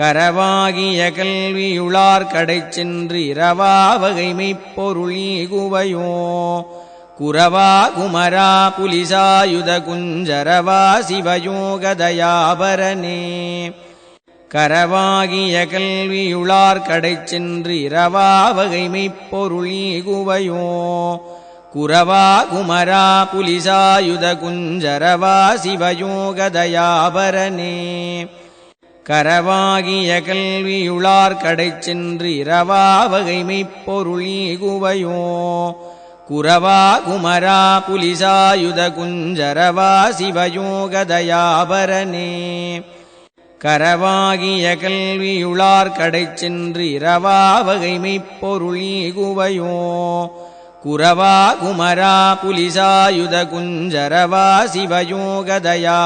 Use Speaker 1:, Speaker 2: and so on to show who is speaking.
Speaker 1: கரவாகிய கல்வியுளார் கடை சென்று இரவா வகைமை பொருளீகுவையோ? குரவா குமரா புலிசாயுத குஞ்சரவா சிவயோகதயாபரனே? கரவாகிய கல்வியுளார் கடை சென்று இரவா வகைமை பொருளீகுவையோ? குரவா குமரா புலிசாயுத குஞ்சரவா சிவயோகதயாபரனே? கரவாகிய கல்வியுளார் கடை சென்று இரவா வகைமை பொருளீகுவையோ? குரவா குமரா புலிசாயுத குஞ்சரவா சிவயோகதயாபரனே? கரவாகிய கல்வியுளார் கடை சென்று இரவா வகைமை பொருளீகுவையோ? குரவா குமரா புலிசாயுத குஞ்சரவா சிவயோகதயாபரனே?